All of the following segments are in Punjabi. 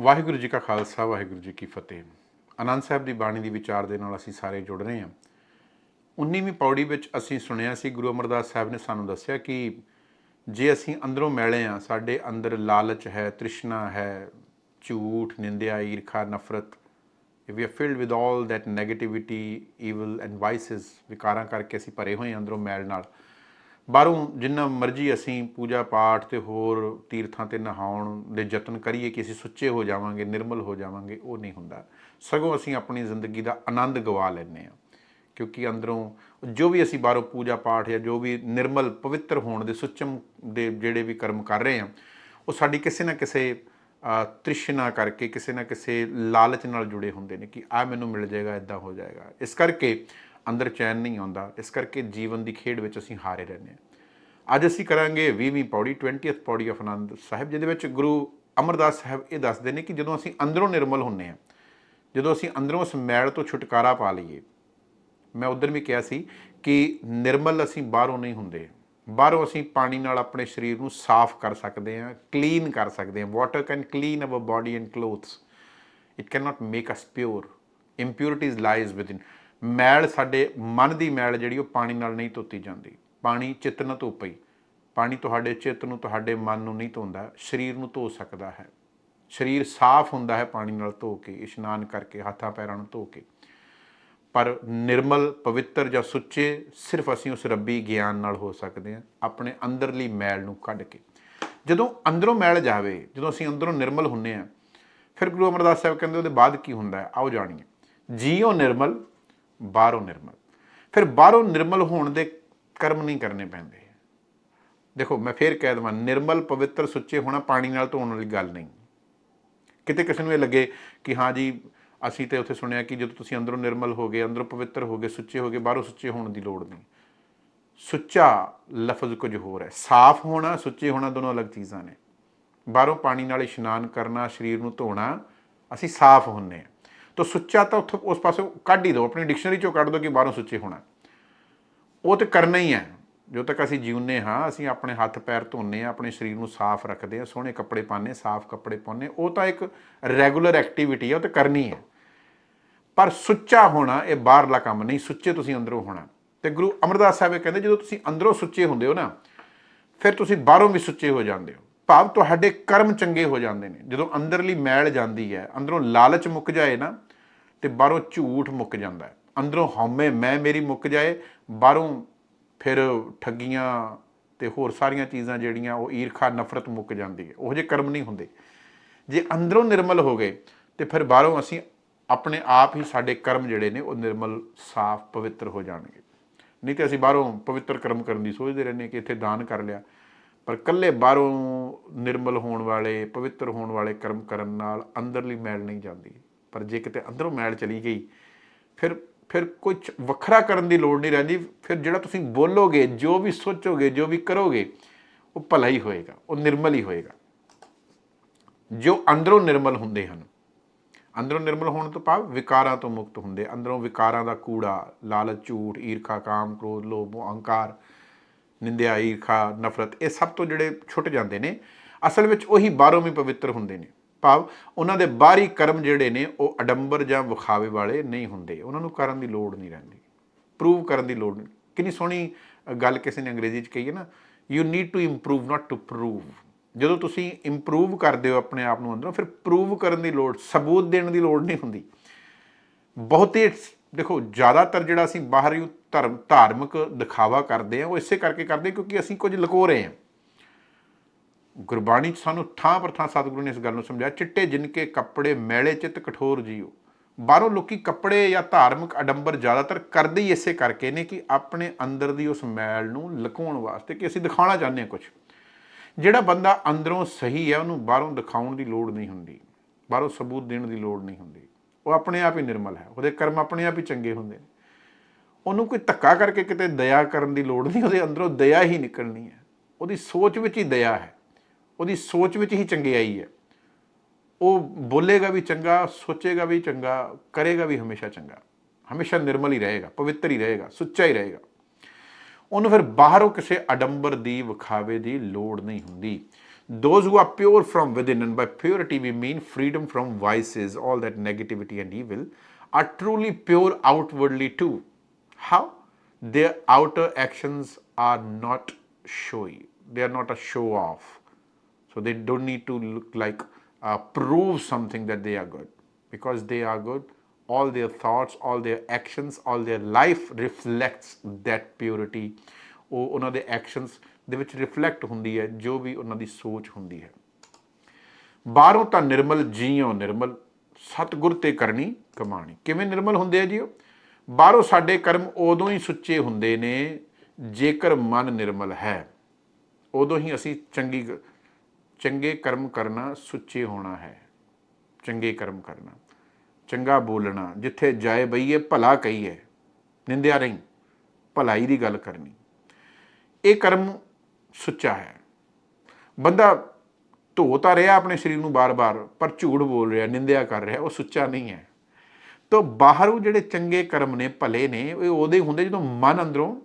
ਵਾਹਿਗੁਰੂ ਜੀ ਕਾ ਖਾਲਸਾ, ਵਾਹਿਗੁਰੂ ਜੀ ਕੀ ਫਤਿਹ। ਆਨੰਦ ਸਾਹਿਬ ਦੀ ਬਾਣੀ ਦੀ ਵਿਚਾਰ ਦੇ ਨਾਲ ਅਸੀਂ ਸਾਰੇ ਜੁੜ ਰਹੇ ਹਾਂ। 19ਵੀਂ ਪੌੜੀ ਵਿੱਚ ਅਸੀਂ ਸੁਣਿਆ ਸੀ, ਗੁਰੂ ਅਮਰਦਾਸ ਸਾਹਿਬ ਨੇ ਸਾਨੂੰ ਦੱਸਿਆ ਕਿ ਜੇ ਅਸੀਂ ਅੰਦਰੋਂ ਮੈਲੇ ਆ ਸਾਡੇ ਅੰਦਰ ਲਾਲਚ ਹੈ, ਤ੍ਰਿਸ਼ਨਾ ਹੈ, ਝੂਠ, ਨਿੰਦਿਆ, ਈਰਖਾ, ਨਫ਼ਰਤ ਵੀ we filled with with that that evil and and ਵਿਕਾਰਾਂ ਕਰਕੇ ਅਸੀਂ ਭਰੇ ਹੋਏ ਹਾਂ ਅੰਦਰੋਂ ਮੈਲ ਨਾਲ ਬਾਹਰੋਂ ਜਿੰਨਾ ਮਰਜ਼ੀ ਅਸੀਂ ਪੂਜਾ ਪਾਠ ਤੇ ਹੋਰ ਤੀਰਥਾਂ ਤੇ ਨਹਾਉਣ ਦੇ ਯਤਨ ਕਰੀਏ ਕਿ ਅਸੀਂ ਸੁੱਚੇ ਹੋ ਜਾਵਾਂਗੇ, ਨਿਰਮਲ ਹੋ ਜਾਵਾਂਗੇ, ਉਹ ਨਹੀਂ ਹੁੰਦਾ। ਸਗੋਂ ਅਸੀਂ ਆਪਣੀ ਜ਼ਿੰਦਗੀ ਦਾ ਆਨੰਦ ਗਵਾ ਲੈਂਦੇ ਹਾਂ। ਕਿਉਂਕਿ ਅੰਦਰੋਂ ਜੋ ਵੀ ਅਸੀਂ ਬਾਹਰੋਂ ਪੂਜਾ ਪਾਠ ਜਾਂ ਜੋ ਵੀ ਨਿਰਮਲ, ਪਵਿੱਤਰ ਹੋਣ ਦੇ ਸੁੱਚਮ ਦੇ ਜਿਹੜੇ ਵੀ ਕਰਮ ਕਰ ਰਹੇ ਹਾਂ, ਉਹ ਸਾਡੀ ਕਿਸੇ ਨਾ ਕਿਸੇ ਤ੍ਰਿਸ਼ਨਾ ਕਰਕੇ, ਕਿਸੇ ਨਾ ਕਿਸੇ ਲਾਲਚ ਨਾਲ ਜੁੜੇ ਹੁੰਦੇ ਨੇ ਕਿ ਆ ਮੈਨੂੰ ਮਿਲ ਜਾਏਗਾ ਇਦਾਂ ਹੋ ਜਾਏਗਾ। ਇਸ ਕਰਕੇ ਅੰਦਰ ਚੈਨ ਨਹੀਂ ਆਉਂਦਾ, ਇਸ ਕਰਕੇ ਜੀਵਨ ਦੀ ਖੇਡ ਵਿੱਚ ਅਸੀਂ ਹਾਰੇ ਰਹਿੰਦੇ ਹਾਂ। ਅੱਜ ਅਸੀਂ ਕਰਾਂਗੇ 20ਵੀਂ ਪੌੜੀ 20th ਪੌੜੀ ਆਫ ਆਨੰਦ ਸਾਹਿਬ, ਜਿਹਦੇ ਵਿੱਚ ਗੁਰੂ ਅਮਰਦਾਸ ਸਾਹਿਬ ਇਹ ਦੱਸਦੇ ਨੇ ਕਿ ਜਦੋਂ ਅਸੀਂ ਅੰਦਰੋਂ ਨਿਰਮਲ ਹੁੰਨੇ ਆ ਜਦੋਂ ਅਸੀਂ ਅੰਦਰੋਂ ਉਸ ਮੈਲ ਤੋਂ ਛੁਟਕਾਰਾ ਪਾ ਲਈਏ, ਮੈਂ ਉਧਰ ਵੀ ਕਿਹਾ ਸੀ ਕਿ ਨਿਰਮਲ ਅਸੀਂ ਬਾਹਰੋਂ ਨਹੀਂ ਹੁੰਦੇ, ਬਾਹਰੋਂ ਅਸੀਂ ਪਾਣੀ ਨਾਲ ਆਪਣੇ ਸਰੀਰ ਨੂੰ ਸਾਫ਼ ਕਰ ਸਕਦੇ ਹਾਂ ਕਲੀਨ ਕਰ ਸਕਦੇ ਹਾਂ water can clean our body and clothes it can not make us pure impurities lies within ਮੈਲ ਸਾਡੇ ਮਨ ਦੀ ਮੈਲ ਜਿਹੜੀ ਉਹ ਪਾਣੀ ਨਾਲ ਨਹੀਂ ਧੋਤੀ ਜਾਂਦੀ। ਪਾਣੀ ਚਿੱਤ ਨਾਲ ਧੋ ਪਈ। ਪਾਣੀ ਤੁਹਾਡੇ ਚਿੱਤ ਨੂੰ, ਤੁਹਾਡੇ ਮਨ ਨੂੰ ਨਹੀਂ ਧੋਂਦਾ, ਸਰੀਰ ਨੂੰ ਧੋ ਸਕਦਾ ਹੈ। ਸਰੀਰ ਸਾਫ਼ ਹੁੰਦਾ ਹੈ ਪਾਣੀ ਨਾਲ ਧੋ ਕੇ, ਇਸ਼ਨਾਨ ਕਰਕੇ, ਹੱਥਾਂ ਪੈਰਾਂ ਨੂੰ ਧੋ ਕੇ। ਪਰ ਨਿਰਮਲ, ਪਵਿੱਤਰ ਜਾਂ ਸੁੱਚੇ ਸਿਰਫ ਅਸੀਂ ਉਸ ਰੱਬੀ ਗਿਆਨ ਨਾਲ ਹੋ ਸਕਦੇ ਹਾਂ, ਆਪਣੇ ਅੰਦਰਲੀ ਮੈਲ ਨੂੰ ਕੱਢ ਕੇ। ਜਦੋਂ ਅੰਦਰੋਂ ਮੈਲ ਜਾਵੇ, ਜਦੋਂ ਅਸੀਂ ਅੰਦਰੋਂ ਨਿਰਮਲ ਹੁੰਨੇ ਆ ਫਿਰ ਗੁਰੂ ਅਮਰਦਾਸ ਸਾਹਿਬ ਕਹਿੰਦੇ ਉਹਦੇ ਬਾਅਦ ਕੀ ਹੁੰਦਾ ਹੈ? ਆਓ ਜਾਣੀਏ। ਜੀਓ ਨਿਰਮਲ, ਬਾਹਰੋਂ ਨਿਰਮਲ। ਫਿਰ ਬਾਹਰੋਂ ਨਿਰਮਲ ਹੋਣ ਦੇ ਕਰਮ ਨਹੀਂ ਕਰਨੇ ਪੈਂਦੇ। ਦੇਖੋ, ਮੈਂ ਫੇਰ ਕਹਿ ਦਵਾਂ, ਨਿਰਮਲ ਪਵਿੱਤਰ ਸੁੱਚੇ ਹੋਣਾ ਪਾਣੀ ਨਾਲ ਧੋਣ ਵਾਲੀ ਗੱਲ ਨਹੀਂ। ਕਿਤੇ ਕਿਸੇ ਨੂੰ ਇਹ ਲੱਗੇ ਕਿ ਹਾਂ ਜੀ, ਅਸੀਂ ਤੇ ਉੱਥੇ ਸੁਣਿਆ ਕਿ ਜਦੋਂ ਤੁਸੀਂ ਅੰਦਰੋਂ ਨਿਰਮਲ ਹੋ ਗਏ, ਅੰਦਰੋਂ ਪਵਿੱਤਰ ਹੋ ਗਏ, ਸੁੱਚੇ ਹੋ ਗਏ, ਬਾਹਰੋਂ ਸੁੱਚੇ ਹੋਣ ਦੀ ਲੋੜ ਨਹੀਂ। ਸੁੱਚਾ ਲਫ਼ਜ਼ ਕੁਝ ਹੋਰ ਹੈ। ਸਾਫ਼ ਹੋਣਾ, ਸੁੱਚੇ ਹੋਣਾ ਦੋਨੋਂ ਅਲੱਗ ਚੀਜ਼ਾਂ ਨੇ। ਬਾਹਰੋਂ ਪਾਣੀ ਨਾਲ ਇਸ਼ਨਾਨ ਕਰਨਾ, ਸਰੀਰ ਨੂੰ ਧੋਣਾ, ਅਸੀਂ ਸਾਫ਼ ਹੁੰਨੇ ਆ। ਤਾਂ ਸੁੱਚਾ ਤਾਂ ਉੱਥੋਂ ਉਸ ਪਾਸੇ ਕੱਢ ਹੀ ਦਿਓ ਆਪਣੀ ਡਿਕਸ਼ਨਰੀ ਚੋਂ ਕੱਢ ਦਿਓ ਕਿ ਬਾਹਰੋਂ ਸੁੱਚੇ ਹੋਣਾ। ਉਹ ਤੇ ਕਰਨਾ ਹੀ ਹੈ। ਜੋ ਤੱਕ ਅਸੀਂ ਜਿਉਂਦੇ ਹਾਂ, ਅਸੀਂ ਆਪਣੇ ਹੱਥ ਪੈਰ ਧੋਨੇ ਆ ਆਪਣੇ ਸਰੀਰ ਨੂੰ ਸਾਫ਼ ਰੱਖਦੇ ਆ ਸੋਹਣੇ ਕੱਪੜੇ ਪਾਉਂਦੇ ਸਾਫ਼ ਕੱਪੜੇ ਪਾਉਂਦੇ ਉਹ ਤਾਂ ਇੱਕ ਰੈਗੂਲਰ ਐਕਟੀਵਿਟੀ ਹੈ, ਉਹ ਤੇ ਕਰਨੀ ਹੈ। ਪਰ ਸੁੱਚਾ ਹੋਣਾ ਇਹ ਬਾਹਰਲਾ ਕੰਮ ਨਹੀਂ, ਸੁੱਚੇ ਤੁਸੀਂ ਅੰਦਰੋਂ ਹੋਣਾ। ਤੇ ਗੁਰੂ ਅਮਰਦਾਸ ਸਾਹਿਬ ਇਹ ਕਹਿੰਦੇ, ਜਦੋਂ ਤੁਸੀਂ ਅੰਦਰੋਂ ਸੁੱਚੇ ਹੁੰਦੇ ਹੋ ਨਾ, ਫਿਰ ਤੁਸੀਂ ਬਾਹਰੋਂ ਵੀ ਸੁੱਚੇ ਹੋ ਜਾਂਦੇ ਹੋ। ਭਾਵ ਤੁਹਾਡੇ ਕਰਮ ਚੰਗੇ ਹੋ ਜਾਂਦੇ ਨੇ। ਜਦੋਂ ਅੰਦਰਲੀ ਮੈਲ ਜਾਂਦੀ ਹੈ, ਅੰਦਰੋਂ ਲਾਲਚ ਮੁੱਕ ਜਾਏ ਨਾ, ਤੇ ਬਾਹਰੋਂ ਝੂਠ ਮੁੱਕ ਜਾਂਦਾ ਹੈ। ਅੰਦਰੋਂ ਹਉਮੈ ਮੈਂ ਮੇਰੀ ਮੁੱਕ ਜਾਏ ਬਾਹਰੋਂ ਫਿਰ ਠੱਗੀਆਂ ਤੇ ਹੋਰ ਸਾਰੀਆਂ ਚੀਜ਼ਾਂ ਜਿਹੜੀਆਂ ਉਹ ਈਰਖਾ, ਨਫ਼ਰਤ ਮੁੱਕ ਜਾਂਦੀ ਹੈ। ਉਹ ਜਿਹੇ ਕਰਮ ਨਹੀਂ ਹੁੰਦੇ। ਜੇ ਅੰਦਰੋਂ ਨਿਰਮਲ ਹੋ ਗਏ, ਤੇ ਫਿਰ ਬਾਹਰੋਂ ਅਸੀਂ ਆਪਣੇ ਆਪ ਹੀ ਸਾਡੇ ਕਰਮ ਜਿਹੜੇ ਨੇ, ਉਹ ਨਿਰਮਲ, ਸਾਫ਼, ਪਵਿੱਤਰ ਹੋ ਜਾਣਗੇ। ਨਹੀਂ ਤੇ ਅਸੀਂ ਬਾਹਰੋਂ ਪਵਿੱਤਰ ਕਰਮ ਕਰਨ ਦੀ ਸੋਚਦੇ ਰਹਿੰਦੇ ਕਿ ਇੱਥੇ ਦਾਨ ਕਰ ਲਿਆ। ਪਰ ਕੱਲੇ ਬਾਹਰੋਂ ਨਿਰਮਲ ਹੋਣ ਵਾਲੇ, ਪਵਿੱਤਰ ਹੋਣ ਵਾਲੇ ਕਰਮ ਕਰਨ ਨਾਲ ਅੰਦਰਲੀ ਮੈਲ ਨਹੀਂ ਜਾਂਦੀ। ਪਰ ਜੇ ਕਿਤੇ ਅੰਦਰੋਂ ਮੈਲ ਚਲੀ ਗਈ, ਫਿਰ ਫਿਰ ਕੁਝ ਵੱਖਰਾ ਕਰਨ ਦੀ ਲੋੜ ਨਹੀਂ ਰਹਿੰਦੀ। ਫਿਰ ਜਿਹੜਾ ਤੁਸੀਂ ਬੋਲੋਗੇ, ਜੋ ਵੀ ਸੋਚੋਗੇ, ਜੋ ਵੀ ਕਰੋਗੇ, ਉਹ ਭਲਾ ਹੀ ਹੋਏਗਾ, ਉਹ ਨਿਰਮਲ ਹੀ ਹੋਏਗਾ। ਜੋ ਅੰਦਰੋਂ ਨਿਰਮਲ ਹੁੰਦੇ ਹਨ, ਅੰਦਰੋਂ ਨਿਰਮਲ ਹੋਣ ਤੋਂ ਭਾਵ ਵਿਕਾਰਾਂ ਤੋਂ ਮੁਕਤ ਹੁੰਦੇ। ਅੰਦਰੋਂ ਵਿਕਾਰਾਂ ਦਾ ਕੂੜਾ, ਲਾਲਚ, ਝੂਠ, ਈਰਖਾ, ਕਾਮ, ਕ੍ਰੋਧ, ਲੋਭ, ਅਹੰਕਾਰ, ਨਿੰਦਿਆ, ਈਰਖਾ, ਨਫ਼ਰਤ, ਇਹ ਸਭ ਤੋਂ ਜਿਹੜੇ ਛੁੱਟ ਜਾਂਦੇ ਨੇ, ਅਸਲ ਵਿੱਚ ਉਹੀ ਬਾਹਰੋਂ ਵੀ ਪਵਿੱਤਰ ਹੁੰਦੇ ਨੇ। ਭਾਵ ਉਹਨਾਂ ਦੇ ਬਾਹਰੀ ਕਰਮ ਜਿਹੜੇ ਨੇ ਉਹ ਅਡੰਬਰ ਜਾਂ ਵਿਖਾਵੇ ਵਾਲੇ ਨਹੀਂ ਹੁੰਦੇ। ਉਹਨਾਂ ਨੂੰ ਕਰਨ ਦੀ ਲੋੜ ਨਹੀਂ ਰਹਿੰਦੀ। ਪ੍ਰੂਵ ਕਰਨ ਦੀ ਲੋੜ ਨਹੀਂ। ਕਿੰਨੀ ਸੋਹਣੀ ਗੱਲ ਕਿਸੇ ਨੇ ਅੰਗਰੇਜ਼ੀ 'ਚ ਕਹੀ ਹੈ ਨਾ you need to improve not to prove ਜਦੋਂ ਤੁਸੀਂ ਇੰਪਰੂਵ ਕਰਦੇ ਹੋ ਆਪਣੇ ਆਪ ਨੂੰ ਅੰਦਰੋਂ, ਫਿਰ ਪ੍ਰੂਵ ਕਰਨ ਦੀ ਲੋੜ, ਸਬੂਤ ਦੇਣ ਦੀ ਲੋੜ ਨਹੀਂ ਹੁੰਦੀ। ਬਹੁਤੇ ਦੇਖੋ, ਜ਼ਿਆਦਾਤਰ ਜਿਹੜਾ ਅਸੀਂ ਬਾਹਰੀ ਧਰਮ, ਧਾਰਮਿਕ ਦਿਖਾਵਾ ਕਰਦੇ ਆ ਉਹ ਇਸੇ ਕਰਕੇ ਕਰਦੇ ਕਿਉਂਕਿ ਅਸੀਂ ਕੁਝ ਲੁਕੋ ਰਹੇ ਹਾਂ। ਗੁਰਬਾਣੀ 'ਚ ਸਾਨੂੰ ਥਾਂ ਪਰ ਥਾਂ ਸਤਿਗੁਰੂ ਨੇ ਇਸ ਗੱਲ ਨੂੰ ਸਮਝਾਇਆ, ਚਿੱਟੇ ਜਿਨਕੇ ਕੱਪੜੇ ਮੈਲੇ ਚਿੱਤ ਕਠੋਰ ਜੀਓ। ਬਾਹਰੋਂ ਲੋਕੀ ਕੱਪੜੇ ਜਾਂ ਧਾਰਮਿਕ ਅਡੰਬਰ ਜ਼ਿਆਦਾਤਰ ਕਰਦੇ ਹੀ ਇਸੇ ਕਰਕੇ ਨੇ ਕਿ ਆਪਣੇ ਅੰਦਰ ਦੀ ਉਸ ਮੈਲ ਨੂੰ ਲੁਕਾਉਣ ਵਾਸਤੇ ਕਿ ਅਸੀਂ ਦਿਖਾਉਣਾ ਚਾਹੁੰਦੇ ਹਾਂ ਕੁਝ ਜਿਹੜਾ ਬੰਦਾ ਅੰਦਰੋਂ ਸਹੀ ਹੈ, ਉਹਨੂੰ ਬਾਹਰੋਂ ਦਿਖਾਉਣ ਦੀ ਲੋੜ ਨਹੀਂ ਹੁੰਦੀ। ਬਾਹਰੋਂ ਸਬੂਤ ਦੇਣ ਦੀ ਲੋੜ ਨਹੀਂ ਹੁੰਦੀ। ਉਹ ਆਪਣੇ ਆਪ ਹੀ ਨਿਰਮਲ ਹੈ। ਉਹਦੇ ਕਰਮ ਆਪਣੇ ਆਪ ਹੀ ਚੰਗੇ ਹੁੰਦੇ ਨੇ। ਉਹਨੂੰ ਕੋਈ ਧੱਕਾ ਕਰਕੇ ਕਿਤੇ ਦਇਆ ਕਰਨ ਦੀ ਲੋੜ ਨਹੀਂ, ਉਹਦੇ ਅੰਦਰੋਂ ਦਇਆ ਹੀ ਨਿਕਲਣੀ ਹੈ। ਉਹਦੀ ਸੋਚ ਵਿੱਚ ਹੀ ਦਇਆ ਹੈ। ਉਹਦੀ ਸੋਚ ਵਿੱਚ ਹੀ ਚੰਗਿਆਈ ਹੈ ਉਹ ਬੋਲੇਗਾ ਵੀ ਚੰਗਾ ਸੋਚੇਗਾ ਵੀ ਚੰਗਾ ਕਰੇਗਾ ਵੀ ਹਮੇਸ਼ਾ ਚੰਗਾ ਹਮੇਸ਼ਾ ਨਿਰਮਲ ਹੀ ਰਹੇਗਾ ਪਵਿੱਤਰ ਹੀ ਰਹੇਗਾ ਸੁੱਚਾ ਹੀ ਰਹੇਗਾ ਉਹਨੂੰ ਫਿਰ ਬਾਹਰੋਂ ਕਿਸੇ ਅਡੰਬਰ ਦੀ ਵਿਖਾਵੇ ਦੀ ਲੋੜ ਨਹੀਂ ਹੁੰਦੀ those who are pure from within and by purity we mean freedom from vices all that negativity and evil are truly pure outwardly too how their outer actions are not showy they are not a show off so they don't need to look like uh, prove something that they are good because they are good all their thoughts all their actions all their life reflects that purity ਉਹ ਉਹਨਾਂ ਦੇ ਐਕਸ਼ਨਸ ਦੇ ਵਿੱਚ ਰਿਫਲੈਕਟ ਹੁੰਦੀ ਹੈ ਜੋ ਵੀ ਉਹਨਾਂ ਦੀ ਸੋਚ ਹੁੰਦੀ ਹੈ ਬਾਹਰੋਂ ਤਾਂ ਨਿਰਮਲ ਜੀਉ ਨਿਰਮਲ ਸਤਗੁਰ ਤੇ ਕਰਨੀ ਕਮਾਣੀ ਕਿਵੇਂ ਨਿਰਮਲ ਹੁੰਦੇ ਆ ਜੀ ਉਹ ਬਾਹਰੋਂ ਸਾਡੇ ਕਰਮ ਉਦੋਂ ਹੀ ਸੁੱਚੇ ਹੁੰਦੇ ਨੇ ਜੇਕਰ ਮਨ ਨਿਰਮਲ ਹੈ ਉਦੋਂ ਹੀ ਅਸੀਂ ਚੰਗੀ ਗ- ਚੰਗੇ ਕਰਮ ਕਰਨਾ ਸੁੱਚੇ ਹੋਣਾ ਹੈ। ਚੰਗੇ ਕਰਮ ਕਰਨਾ। ਚੰਗਾ ਬੋਲਣਾ, ਜਿੱਥੇ ਜਾਏ ਬਈਏ, ਭਲਾ ਕਹੀਏ। ਨਿੰਦਿਆ ਨਹੀਂ। ਭਲਾਈ ਦੀ ਗੱਲ ਕਰਨੀ। ਇਹ ਕਰਮ ਸੁੱਚਾ ਹੈ। ਬੰਦਾ ਧੋ ਤਾਂ ਰਿਹਾ ਆਪਣੇ ਸਰੀਰ ਨੂੰ ਬਾਰ-ਬਾਰ, ਪਰ ਝੂਠ ਬੋਲ ਰਿਹਾ, ਨਿੰਦਿਆ ਕਰ ਰਿਹਾ, ਉਹ ਸੁੱਚਾ ਨਹੀਂ ਹੈ। ਤੋ ਬਾਹਰੋਂ ਜਿਹੜੇ ਚੰਗੇ ਕਰਮ ਨੇ, ਭਲੇ ਨੇ, ਇਹ ਉਹਦੇ ਹੁੰਦੇ ਜਦੋਂ ਮਨ ਅੰਦਰੋਂ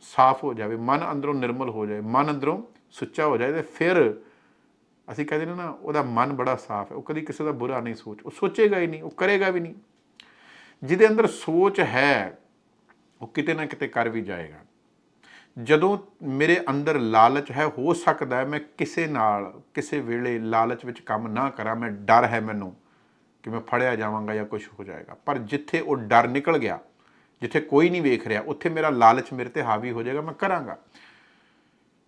ਸਾਫ਼ ਹੋ ਜਾਵੇ, ਮਨ ਅੰਦਰੋਂ ਨਿਰਮਲ ਹੋ ਜਾਵੇ ਮਨ ਅੰਦਰੋਂ ਸੁੱਚਾ ਹੋ ਜਾਵੇ ਤੇ ਫਿਰ ਅਸੀਂ ਕਹਿੰਦੇ ਨੇ ਨਾ, ਉਹਦਾ ਮਨ ਬੜਾ ਸਾਫ਼ ਹੈ। ਉਹ ਕਦੀ ਕਿਸੇ ਦਾ ਬੁਰਾ ਨਹੀਂ ਸੋਚ, ਉਹ ਸੋਚੇਗਾ ਹੀ ਨਹੀਂ, ਉਹ ਕਰੇਗਾ ਵੀ ਨਹੀਂ। ਜਿਹਦੇ ਅੰਦਰ ਸੋਚ ਹੈ, ਉਹ ਕਿਤੇ ਨਾ ਕਿਤੇ ਕਰ ਵੀ ਜਾਏਗਾ। ਜਦੋਂ ਮੇਰੇ ਅੰਦਰ ਲਾਲਚ ਹੈ, ਹੋ ਸਕਦਾ ਹੈ ਮੈਂ ਕਿਸੇ ਨਾਲ, ਕਿਸੇ ਵੇਲੇ ਲਾਲਚ ਵਿੱਚ ਕੰਮ ਨਾ ਕਰਾਂ। ਮੈਂ ਡਰ ਹੈ ਮੈਨੂੰ ਕਿ ਮੈਂ ਫੜਿਆ ਜਾਵਾਂਗਾ ਜਾਂ ਕੁਝ ਹੋ ਜਾਏਗਾ। ਪਰ ਜਿੱਥੇ ਉਹ ਡਰ ਨਿਕਲ ਗਿਆ, ਜਿੱਥੇ ਕੋਈ ਨਹੀਂ ਵੇਖ ਰਿਹਾ, ਉੱਥੇ ਮੇਰਾ ਲਾਲਚ ਮੇਰੇ ਤੇ ਹਾਵੀ ਹੋ ਜਾਏਗਾ, ਮੈਂ ਕਰਾਂਗਾ।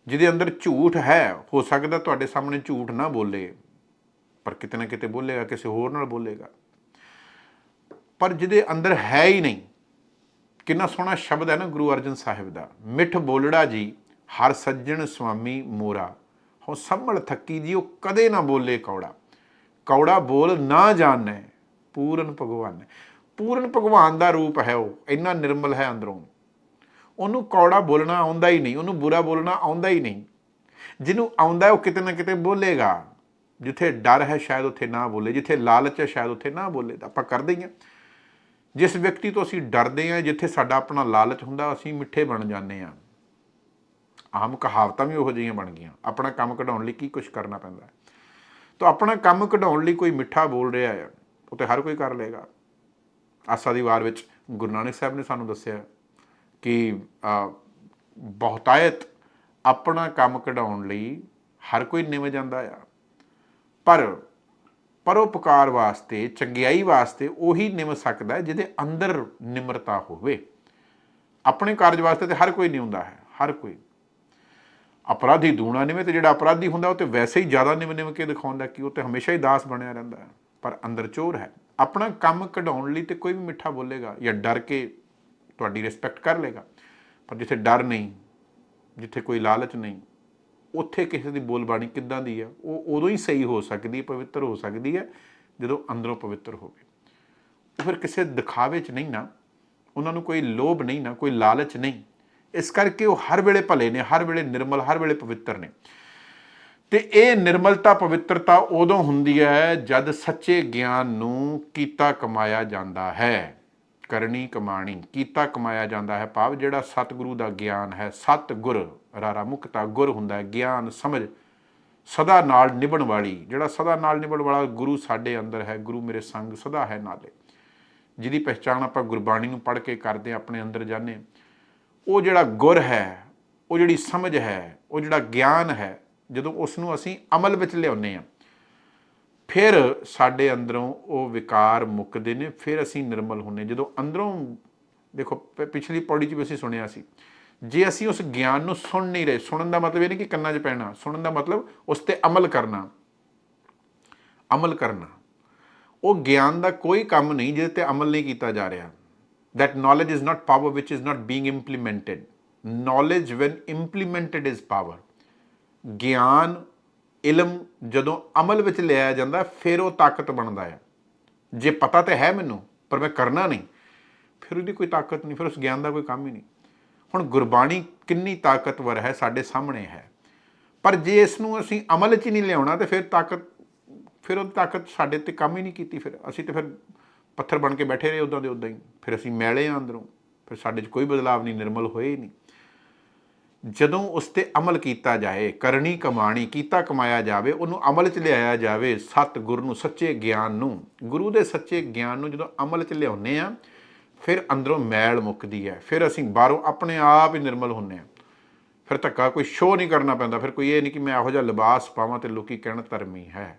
ਜਿਹਦੇ ਅੰਦਰ ਝੂਠ ਹੈ, ਹੋ ਸਕਦਾ ਤੁਹਾਡੇ ਸਾਹਮਣੇ ਝੂਠ ਨਾ ਬੋਲੇ, ਪਰ ਕਿਤੇ ਨਾ ਕਿਤੇ ਬੋਲੇਗਾ, ਕਿਸੇ ਹੋਰ ਨਾਲ ਬੋਲੇਗਾ। ਪਰ ਜਿਹਦੇ ਅੰਦਰ ਹੈ ਹੀ ਨਹੀਂ, ਕਿੰਨਾ ਸੋਹਣਾ ਸ਼ਬਦ ਹੈ ਨਾ ਗੁਰੂ ਅਰਜਨ ਸਾਹਿਬ ਦਾ, ਮਿੱਠ ਬੋਲੜਾ ਜੀ, ਹਰ ਸੱਜਣ ਸੁਆਮੀ ਮੋਰਾ ਹੋ ਸੰਭਲ ਥੱਕੀ ਜੀ, ਉਹ ਕਦੇ ਨਾ ਬੋਲੇ ਕੌੜਾ। ਕੌੜਾ ਬੋਲ ਨਾ ਜਾਣੈ, ਪੂਰਨ ਭਗਵਾਨ। ਪੂਰਨ ਭਗਵਾਨ ਦਾ ਰੂਪ ਹੈ ਉਹ, ਇੰਨਾ ਨਿਰਮਲ ਹੈ ਅੰਦਰੋਂ। ਉਹਨੂੰ ਕੌੜਾ ਬੋਲਣਾ ਆਉਂਦਾ ਹੀ ਨਹੀਂ, ਉਹਨੂੰ ਬੁਰਾ ਬੋਲਣਾ ਆਉਂਦਾ ਹੀ ਨਹੀਂ। ਜਿਹਨੂੰ ਆਉਂਦਾ ਉਹ ਕਿਤੇ ਨਾ ਕਿਤੇ ਬੋਲੇਗਾ। ਜਿੱਥੇ ਡਰ ਹੈ ਸ਼ਾਇਦ ਉੱਥੇ ਨਾ ਬੋਲੇ, ਜਿੱਥੇ ਲਾਲਚ ਹੈ ਸ਼ਾਇਦ ਉੱਥੇ ਨਾ ਬੋਲੇ। ਤਾਂ ਆਪਾਂ ਕਰਦੇ ਹੀ ਹਾਂ। ਜਿਸ ਵਿਅਕਤੀ ਤੋਂ ਅਸੀਂ ਡਰਦੇ ਹਾਂ, ਜਿੱਥੇ ਸਾਡਾ ਆਪਣਾ ਲਾਲਚ ਹੁੰਦਾ, ਅਸੀਂ ਮਿੱਠੇ ਬਣ ਜਾਂਦੇ ਹਾਂ। ਆਮ ਕਹਾਵਤਾਂ ਵੀ ਉਹੋ ਜਿਹੀਆਂ ਬਣ ਗਈਆਂ। ਆਪਣਾ ਕੰਮ ਕਢਾਉਣ ਲਈ ਕੀ ਕੁਝ ਕਰਨਾ ਪੈਂਦਾ ਤਾਂ ਆਪਣਾ ਕੰਮ ਕਢਾਉਣ ਲਈ ਕੋਈ ਮਿੱਠਾ ਬੋਲ ਰਿਹਾ ਹੈ, ਉਹ ਤੇ ਹਰ ਕੋਈ ਕਰ ਲੇਗਾ ਆਸਾ ਦੀ ਵਾਰ ਵਿੱਚ ਗੁਰੂ ਨਾਨਕ ਸਾਹਿਬ ਨੇ ਸਾਨੂੰ ਦੱਸਿਆ ਕਿ ਬਹੁਤਾਇਤ ਆਪਣਾ ਕੰਮ ਕਢਾਉਣ ਲਈ ਹਰ ਕੋਈ ਨਿਵ ਜਾਂਦਾ ਆ। ਪਰ ਪਰਉਪਕਾਰ ਵਾਸਤੇ, ਚੰਗਿਆਈ ਵਾਸਤੇ ਉਹੀ ਨਿਮ ਸਕਦਾ ਜਿਹਦੇ ਅੰਦਰ ਨਿਮਰਤਾ ਹੋਵੇ। ਆਪਣੇ ਕਾਰਜ ਵਾਸਤੇ ਤੇ ਹਰ ਕੋਈ ਨਹੀਂ ਹੁੰਦਾ ਹੈ, ਹਰ ਕੋਈ। ਅਪਰਾਧੀ ਦੂਣਾ ਨਿਵੇਂ ਤੇ ਜਿਹੜਾ ਅਪਰਾਧੀ ਹੁੰਦਾ, ਉਹ ਤੇ ਵੈਸੇ ਹੀ ਜ਼ਿਆਦਾ ਨਿਮ ਨਿਮ ਕੇ ਦਿਖਾਉਂਦਾ ਕਿ ਉਹ ਤੇ ਹਮੇਸ਼ਾ ਹੀ ਦਾਸ ਬਣਿਆ ਰਹਿੰਦਾ ਹੈ। ਪਰ ਅੰਦਰ ਚੋਰ ਹੈ। ਆਪਣਾ ਕੰਮ ਕਢਾਉਣ ਲਈ ਤੇ ਕੋਈ ਵੀ ਮਿੱਠਾ ਬੋਲੇਗਾ ਜਾਂ ਡਰ ਕੇ ਤੁਹਾਡੀ ਰਿਸਪੈਕਟ ਕਰ ਲੇਗਾ ਪਰ ਜਿੱਥੇ ਡਰ ਨਹੀਂ, ਜਿੱਥੇ ਕੋਈ ਲਾਲਚ ਨਹੀਂ, ਉੱਥੇ ਕਿਸੇ ਦੀ ਬੋਲਬਾਣੀ ਕਿੱਦਾਂ ਦੀ ਹੈ ਉਹ ਉਦੋਂ ਹੀ ਸਹੀ ਹੋ ਸਕਦੀ ਹੈ, ਪਵਿੱਤਰ ਹੋ ਸਕਦੀ ਹੈ, ਜਦੋਂ ਅੰਦਰੋਂ ਪਵਿੱਤਰ ਹੋਵੇ। ਉਹ ਫਿਰ ਕਿਸੇ ਦਿਖਾਵੇ 'ਚ ਨਹੀਂ ਨਾ, ਉਹਨਾਂ ਨੂੰ ਕੋਈ ਲੋਭ ਨਹੀਂ ਨਾ, ਕੋਈ ਲਾਲਚ ਨਹੀਂ। ਇਸ ਕਰਕੇ ਉਹ ਹਰ ਵੇਲੇ ਭਲੇ ਨੇ, ਹਰ ਵੇਲੇ ਨਿਰਮਲ, ਹਰ ਵੇਲੇ ਪਵਿੱਤਰ ਨੇ। ਤੇ ਇਹ ਨਿਰਮਲਤਾ, ਪਵਿੱਤਰਤਾ ਉਦੋਂ ਹੁੰਦੀ ਹੈ ਜਦ ਸੱਚੇ ਗਿਆਨ ਨੂੰ ਕੀਤਾ ਕਮਾਇਆ ਜਾਂਦਾ ਹੈ। ਕਰਨੀ ਕਮਾਣੀ ਕੀਤਾ ਕਮਾਇਆ ਜਾਂਦਾ ਹੈ ਭਾਵ ਜਿਹੜਾ ਸਤਿਗੁਰੂ ਦਾ ਗਿਆਨ ਹੈ ਸਤ ਗੁਰ ਰਾਰਾ ਮੁਕਤਾ ਗੁਰ ਹੁੰਦਾ ਹੈ ਗਿਆਨ ਸਮਝ ਸਦਾ ਨਾਲ ਨਿਭਣ ਵਾਲੀ ਜਿਹੜਾ ਸਦਾ ਨਾਲ ਨਿਭਣ ਵਾਲਾ ਗੁਰੂ ਸਾਡੇ ਅੰਦਰ ਹੈ ਗੁਰੂ ਮੇਰੇ ਸੰਗ ਸਦਾ ਹੈ ਨਾਲੇ ਜਿਹਦੀ ਪਹਿਚਾਣ ਆਪਾਂ ਗੁਰਬਾਣੀ ਨੂੰ ਪੜ੍ਹ ਕੇ ਕਰਦੇ ਹਾਂ, ਆਪਣੇ ਅੰਦਰ ਜਾਂਦੇ ਹਾਂ। ਉਹ ਜਿਹੜਾ ਗੁਰ ਹੈ ਉਹ ਜਿਹੜੀ ਸਮਝ ਹੈ ਉਹ ਜਿਹੜਾ ਗਿਆਨ ਹੈ ਜਦੋਂ ਉਸ ਨੂੰ ਅਸੀਂ ਅਮਲ ਵਿੱਚ ਲਿਆਉਂਦੇ ਹਾਂ ਫਿਰ ਸਾਡੇ ਅੰਦਰੋਂ ਉਹ ਵਿਕਾਰ ਮੁੱਕਦੇ ਨੇ, ਫਿਰ ਅਸੀਂ ਨਿਰਮਲ ਹੁੰਨੇ ਜਦੋਂ ਅੰਦਰੋਂ, ਦੇਖੋ, ਪ- ਪਿਛਲੀ ਪੌੜੀ 'ਚ ਵੀ ਅਸੀਂ ਸੁਣਿਆ ਸੀ, ਜੇ ਅਸੀਂ ਉਸ ਗਿਆਨ ਨੂੰ ਸੁਣ ਨਹੀਂ ਰਹੇ, ਸੁਣਨ ਦਾ ਮਤਲਬ ਇਹ ਨਹੀਂ ਕਿ ਕੰਨਾਂ 'ਚ ਪੈਣਾ, ਸੁਣਨ ਦਾ ਮਤਲਬ ਉਸ ਤੇ ਅਮਲ ਕਰਨਾ ਅਮਲ ਕਰਨਾ। ਉਹ ਗਿਆਨ ਦਾ ਕੋਈ ਕੰਮ ਨਹੀਂ ਜਿਹਦੇ ਤੇ ਅਮਲ ਨਹੀਂ ਕੀਤਾ ਜਾ ਰਿਹਾ। That knowledge is not power which is not being implemented. Knowledge when implemented is power. ਗਿਆਨ ਇਲਮ ਜਦੋਂ ਅਮਲ ਵਿੱਚ ਲਿਆਇਆ ਜਾਂਦਾ, ਫਿਰ ਉਹ ਤਾਕਤ ਬਣਦਾ ਹੈ। ਜੇ ਪਤਾ ਤੇ ਹੈ ਮੈਨੂੰ, ਪਰ ਮੈਂ ਕਰਨਾ ਨਹੀਂ, ਫਿਰ ਉਹਦੀ ਕੋਈ ਤਾਕਤ ਨਹੀਂ, ਫਿਰ ਉਸ ਗਿਆਨ ਦਾ ਕੋਈ ਕੰਮ ਹੀ ਨਹੀਂ। ਹੁਣ ਗੁਰਬਾਣੀ ਕਿੰਨੀ ਤਾਕਤਵਰ ਹੈ, ਸਾਡੇ ਸਾਹਮਣੇ ਹੈ। ਪਰ ਜੇ ਇਸ ਨੂੰ ਅਸੀਂ ਅਮਲ 'ਚ ਨਹੀਂ ਲਿਆਉਣਾ, ਤੇ ਫਿਰ ਤਾਕਤ, ਫਿਰ ਉਹ ਤਾਕਤ ਸਾਡੇ ਤੇ ਕੰਮ ਹੀ ਨਹੀਂ ਕੀਤੀ ਫਿਰ। ਅਸੀਂ ਤੇ ਫਿਰ ਪੱਥਰ ਬਣ ਕੇ ਬੈਠੇ ਰਹੇ ਉਦਾਂ ਦੇ ਉਦਾਂ ਹੀ। ਫਿਰ ਅਸੀਂ ਮੈਲੇ ਆ ਅੰਦਰੋਂ, ਫਿਰ ਸਾਡੇ 'ਚ ਕੋਈ ਬਦਲਾਵ ਨਹੀਂ, ਨਿਰਮਲ ਹੋਏ ਹੀ ਨਹੀਂ। ਜਦੋਂ ਉਸ ਤੇ ਅਮਲ ਕੀਤਾ ਜਾਏ, ਕਰਨੀ ਕਮਾਣੀ, ਕੀਤਾ ਕਮਾਇਆ ਜਾਵੇ, ਉਹਨੂੰ ਅਮਲ 'ਚ ਲਿਆਇਆ ਜਾਵੇ ਸਤਿਗੁਰ ਨੂੰ, ਸੱਚੇ ਗਿਆਨ ਨੂੰ। ਗੁਰੂ ਦੇ ਸੱਚੇ ਗਿਆਨ ਨੂੰ ਜਦੋਂ ਅਮਲ 'ਚ ਲਿਆਉਂਦੇ ਆ ਫਿਰ ਅੰਦਰੋਂ ਮੈਲ ਮੁੱਕਦੀ ਹੈ। ਫਿਰ ਅਸੀਂ ਬਾਹਰੋਂ ਆਪਣੇ ਆਪ ਹੀ ਨਿਰਮਲ ਹੁੰਨੇ ਆ ਫਿਰ ਧੱਕਾ ਕੋਈ ਸ਼ੋਅ ਨਹੀਂ ਕਰਨਾ ਪੈਂਦਾ। ਫਿਰ ਕੋਈ ਇਹ ਨਹੀਂ ਕਿ ਮੈਂ ਇਹੋ ਜਿਹਾ ਲਿਬਾਸ ਪਾਵਾਂ ਤੇ ਲੋਕੀ ਕਹਿਣ ਧਰਮੀ ਹੈ।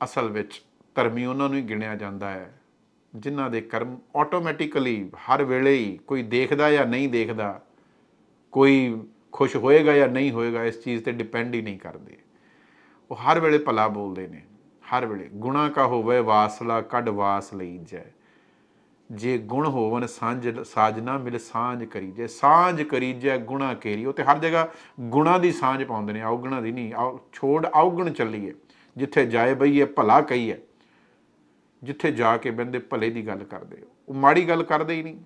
ਅਸਲ ਵਿੱਚ ਧਰਮੀ ਉਹਨਾਂ ਨੂੰ ਹੀ ਗਿਣਿਆ ਜਾਂਦਾ ਹੈ, ਜਿਨ੍ਹਾਂ ਦੇ ਕਰਮ ਆਟੋਮੈਟਿਕਲੀ ਹਰ ਵੇਲੇ ਹੀ ਕੋਈ ਦੇਖਦਾ ਜਾਂ ਨਹੀਂ ਦੇਖਦਾ। ਕੋਈ ਖੁਸ਼ ਹੋਏਗਾ ਜਾਂ ਨਹੀਂ ਹੋਏਗਾ, ਇਸ ਚੀਜ਼ ਤੇ ਡਿਪੈਂਡ ਹੀ ਨਹੀਂ ਕਰਦੇ। ਉਹ ਹਰ ਵੇਲੇ ਭਲਾ ਬੋਲਦੇ ਨੇ, ਹਰ ਵੇਲੇ। ਗੁਣਾ ਕਾ ਹੋਵੇ ਵਾਸਲਾ, ਕੱਢ ਵਾਸ ਲਈ ਜੈ। ਜੇ ਗੁਣ ਹੋਵਨ ਸਾਂਝ ਸਾਜਨਾ ਮਿਲ ਸਾਂਝ ਕਰੀ ਜੇ ਸਾਂਝ ਕਰੀ ਜੈ ਗੁਣਾ ਕੇਰੀ ਉਹ ਤੇ ਹਰ ਜਗ੍ਹਾ ਗੁਣਾ ਦੀ ਸਾਂਝ ਪਾਉਂਦੇ ਨੇ, ਔਗਣਾ ਦੀ ਨਹੀਂ। ਆਓ, ਛੋੜ ਔਗਣ ਚੱਲੀਏ। ਜਿੱਥੇ ਜਾਏ ਬਈਏ, ਭਲਾ ਕਹੀਏ। ਜਿੱਥੇ ਜਾ ਕੇ ਬੰਦੇ ਭਲੇ ਦੀ ਗੱਲ ਕਰਦੇ। ਉਹ ਮਾੜੀ ਗੱਲ ਕਰਦੇ ਹੀ ਨਹੀਂ।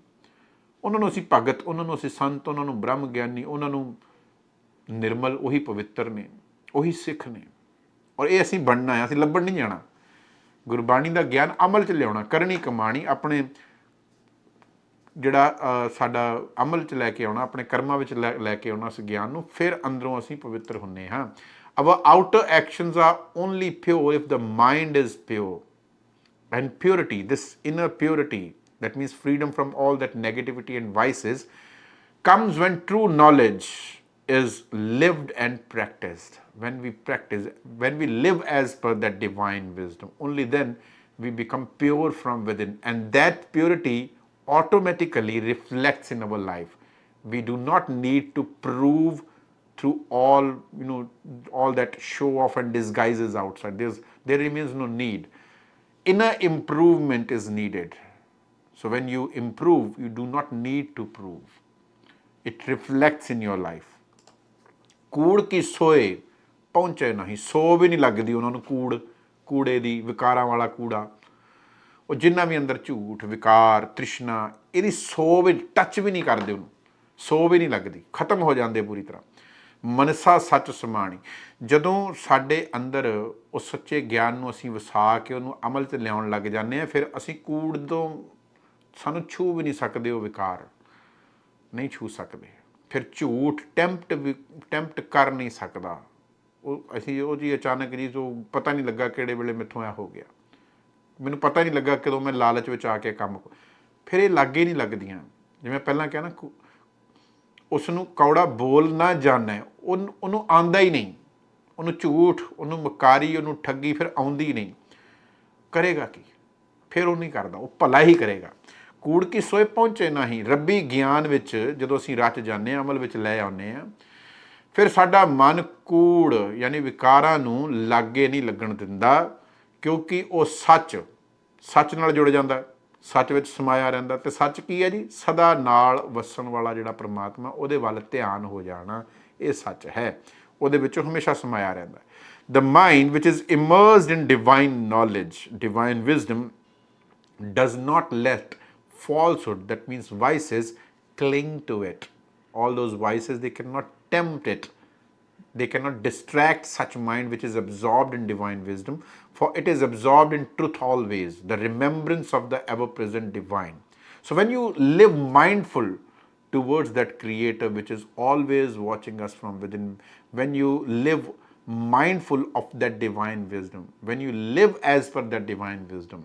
ਉਹਨਾਂ ਨੂੰ ਅਸੀਂ ਭਗਤ, ਉਹਨਾਂ ਨੂੰ ਅਸੀਂ ਸੰਤ, ਉਹਨਾਂ ਨੂੰ ਬ੍ਰਹਮ ਗਿਆਨੀ, ਉਹਨਾਂ ਨੂੰ ਨਿਰਮਲ, ਉਹੀ ਪਵਿੱਤਰ ਨੇ, ਉਹੀ ਸਿੱਖ ਨੇ। ਔਰ ਇਹ ਅਸੀਂ ਬਣਨਾ ਹੈ, ਅਸੀਂ ਲੱਭਣ ਨਹੀਂ ਜਾਣਾ। ਗੁਰਬਾਣੀ ਦਾ ਗਿਆਨ ਅਮਲ 'ਚ ਲਿਆਉਣਾ, ਕਰਨੀ ਕਮਾਣੀ, ਆਪਣੇ ਜਿਹੜਾ ਸਾਡਾ ਅਮਲ 'ਚ ਲੈ ਕੇ ਆਉਣਾ, ਆਪਣੇ ਕਰਮਾਂ ਵਿੱਚ ਲੈ ਲੈ ਕੇ ਆਉਣਾ ਉਸ ਗਿਆਨ ਨੂੰ, ਫਿਰ ਅੰਦਰੋਂ ਅਸੀਂ ਪਵਿੱਤਰ ਹੁੰਨੇ ਹਾਂ। our outer actions are only pure if the mind is pure and purity, this inner purity that means freedom from all that negativity and vices comes when true knowledge is lived and practiced. When we practice when we live as per that divine wisdom only then we become pure from within. And that purity automatically reflects in our life. We do not need to prove through all you know all that show off and disguises outside. There's there remains no need. Inner improvement is needed so, when you improve, you do not need to prove. It reflects in your life. ਕੂੜ ਕੀ ਸੋਏ ਪਹੁੰਚੇ ਨਹੀਂ। ਸੋ ਵੀ ਨਹੀਂ ਲੱਗਦੀ ਉਹਨਾਂ ਨੂੰ ਕੂੜ, ਕੂੜੇ ਦੀ, ਵਿਕਾਰਾਂ ਵਾਲਾ ਕੂੜਾ। ਉਹ ਜਿੰਨਾ ਵੀ ਅੰਦਰ ਝੂਠ, ਵਿਕਾਰ, ਤ੍ਰਿਸ਼ਨਾ, ਇਹਦੀ ਸੋ ਵੀ ਟੱਚ ਵੀ ਨਹੀਂ ਕਰਦੇ ਉਹਨੂੰ। ਸੋ ਵੀ ਨਹੀਂ ਲੱਗਦੀ। ਖਤਮ ਹੋ ਜਾਂਦੇ ਪੂਰੀ ਤਰ੍ਹਾਂ। ਮਨਸਾ ਸੱਚ ਸਮਾਣੀ। ਜਦੋਂ ਸਾਡੇ ਅੰਦਰ ਉਹ ਸੱਚੇ ਗਿਆਨ ਨੂੰ ਅਸੀਂ ਵਸਾ ਕੇ ਉਹਨੂੰ ਅਮਲ 'ਚ ਲਿਆਉਣ ਲੱਗ ਜਾਂਦੇ ਆ ਫਿਰ ਅਸੀਂ ਕੂੜ ਤੋਂ ਸਾਨੂੰ ਛੂ ਵੀ ਨਹੀਂ ਸਕਦੇ ਉਹ ਵਿਕਾਰ, ਨਹੀਂ ਛੂ ਸਕਦੇ। ਫਿਰ ਝੂਠ ਟੈਂਪਟ ਟੈਂਪਟ ਕਰ ਨਹੀਂ ਸਕਦਾ। ਉਹ, ਅਸੀਂ ਉਹ ਜੀ ਅਚਾਨਕ ਜੀ ਜੋ ਪਤਾ ਨਹੀਂ ਲੱਗਾ ਕਿਹੜੇ ਵੇਲੇ ਮੈਥੋਂ ਆ ਹੋ ਗਿਆ। ਮੈਨੂੰ ਪਤਾ ਨਹੀਂ ਲੱਗਾ ਕਦੋਂ ਮੈਂ ਲਾਲਚ ਵਿੱਚ ਆ ਕੇ ਕੰਮ ਫਿਰ ਇਹ ਲਾਗੇ ਨਹੀਂ ਲੱਗਦੀਆਂ। ਜਿਵੇਂ ਪਹਿਲਾਂ ਕਿਹਾ ਨਾ ਕੁ- ਉਸ ਨੂੰ ਕੌੜਾ ਬੋਲ ਨਾ ਜਾਣੈ। ਉਹਨ- ਉਹਨੂੰ ਆਂਦਾ ਹੀ ਨਹੀਂ। ਉਹਨੂੰ ਝੂਠ, ਉਹਨੂੰ ਮਕਾਰੀ, ਉਹਨੂੰ ਠੱਗੀ ਫਿਰ ਆਉਂਦੀ ਨਹੀਂ। ਕਰੇਗਾ ਕੀ? ਫਿਰ ਉਹ ਨਹੀਂ ਕਰਦਾ। ਉਹ ਭਲਾ ਹੀ ਕਰੇਗਾ। ਕੂੜ ਕੀ ਸੋਏ ਪਹੁੰਚੇ ਨਹੀਂ। ਰੱਬੀ ਗਿਆਨ ਵਿੱਚ ਜਦੋਂ ਅਸੀਂ ਰਚ ਜਾਂਦੇ ਹਾਂ, ਅਮਲ ਵਿੱਚ ਲੈ ਆਉਂਦੇ ਹਾਂ, ਫਿਰ ਸਾਡਾ ਮਨ ਕੂੜ ਯਾਨੀ ਵਿਕਾਰਾਂ ਨੂੰ ਲਾਗੇ ਨਹੀਂ ਲੱਗਣ ਦਿੰਦਾ, ਕਿਉਂਕਿ ਉਹ ਸੱਚ ਸੱਚ ਨਾਲ ਜੁੜ ਜਾਂਦਾ, ਸੱਚ ਵਿੱਚ ਸਮਾਇਆ ਰਹਿੰਦਾ। ਤੇ ਸੱਚ ਕੀ ਹੈ ਜੀ? ਸਦਾ ਨਾਲ ਵਸਣ ਵਾਲਾ ਜਿਹੜਾ ਪ੍ਰਮਾਤਮਾ, ਉਹਦੇ ਵੱਲ ਧਿਆਨ ਹੋ ਜਾਣਾ, ਇਹ ਸੱਚ ਹੈ। ਉਹਦੇ ਵਿੱਚੋਂ ਹਮੇਸ਼ਾ ਸਮਾਇਆ ਰਹਿੰਦਾ। The mind which is immersed in divine knowledge divine wisdom does not let falsehood. That means vices cling to it. All those vices they cannot tempt it. They cannot distract such mind which is absorbed in divine wisdom for it is absorbed in truth always the remembrance of the ever present divine. So when you live mindful towards that creator which is always watching us from within when you live mindful of that divine wisdom when you live as per that divine wisdom